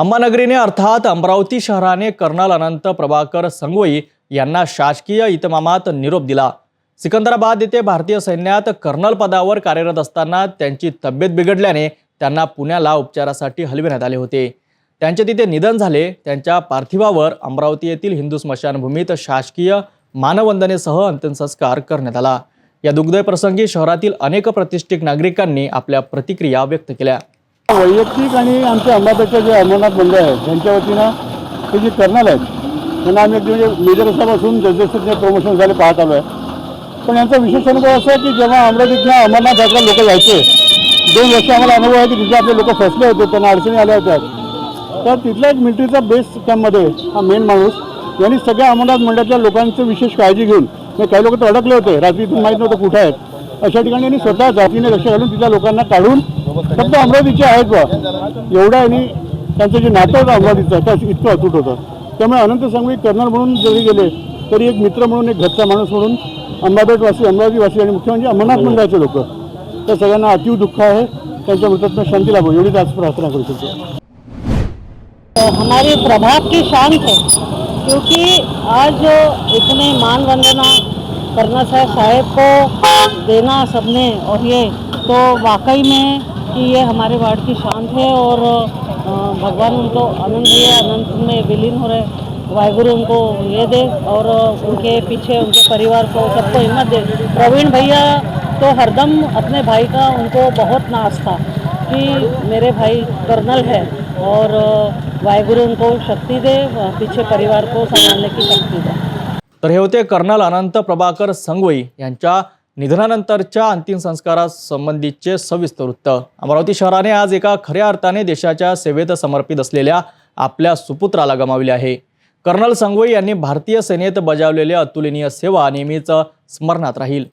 अंबानगरीने अर्थात अमरावती शहराने कर्नल अनंत प्रभाकर संगोई यांना शासकीय इतमामात निरोप दिला. सिकंदराबाद येथे भारतीय सैन्यात कर्नल पदावर कार्यरत असताना त्यांची तब्येत बिघडल्याने त्यांना पुण्याला उपचारासाठी हलविण्यात आले होते. त्यांचे तिथे निधन झाले. त्यांच्या पार्थिवावर अमरावती येथील हिंदू स्मशानभूमीत शासकीय मानवंदनेसह अंत्यसंस्कार करण्यात आला. या दुग्धप्रसंगी शहरातील अनेक प्रतिष्ठित नागरिकांनी आपल्या प्रतिक्रिया व्यक्त केल्या. वैयक्तिक आणि आमच्या अंबाबाईच्या जे अमरनाथ मंडळ आहे त्यांच्या वतीनं ते जे करणार आहेत त्यांना आम्ही अगदी म्हणजे मेजर असापासून जसजसे प्रमोशन झाले पाहत आलो आहे. पण यांचा विशेष अनुभव असा आहे की जेव्हा अमरावतीतल्या अमरनाथ यात्रा लोक जायचे दोन वर्ष आम्हाला अनुभव आहे की तिथे आपले लोक फसले होते त्यांना अडचणी आल्या होत्या. तर तिथला एक मिलिटरीचा बेस कॅम्पमध्ये हा मेन माणूस यांनी सगळ्या अमरनाथ मंडळाच्या लोकांचं विशेष काळजी घेऊन म्हणजे काही लोक तर अडकले होते रात्रीतून माहीत नव्हतं कुठं आहेत अशा ठिकाणी यांनी स्वतः जातीने लक्ष घालून तिथल्या लोकांना काढून फक्त अमरावतीचे आहेत बा. एवढं यांनी त्यांचं जे नातं होतं अमरावतीचं त्या इतकं अतूट होतं. त्यामुळे अनंत संघवी कर्नल म्हणून जरी गेले तरी एक मित्र म्हणून एक घरचा माणूस म्हणून अंबादासवासी अमरावतीवासी आणि मुख्य म्हणजे अंमरनाथ. मंडळाचे लोक. त्या सगळ्यांना अतीव दुःख आहे. त्यांच्या मृतात्मा शांती लाभो. एवढीच आज प्रार्थना करू शकतो. हमारे प्रभात की शान है क्योंकि आज इतने मान वंदना करना साहब साहेब को देना सबने और ये तो वाकई में कि ये हमारे वार्ड की शान है और भगवान उनको आनंद दिए अनंत में विलीन हो रहे। वाहेगुरु उनको ये दे और उनके पीछे उनके परिवार को सबको हिम्मत दे। प्रवीण भैया तो हरदम अपने भाई का उनको बहुत नाश था कि मेरे भाई कर्नल है और वाहेगुरु उनको शक्ति दे पीछे परिवार को संभालने की शक्ति दे। तर हे होते कर्नल अनंत प्रभाकर संगोई यांच्या निधनानंतरच्या अंतिम संस्कारासंबंधीचे सविस्तर वृत्त. अमरावती शहराने आज एका खऱ्या अर्थाने देशाच्या सेवेत समर्पित असलेल्या आपल्या सुपुत्राला गमावले आहे. कर्नल संगोई यांनी भारतीय सेनेत बजावलेल्या अतुलनीय सेवा नेहमीच स्मरणात राहील.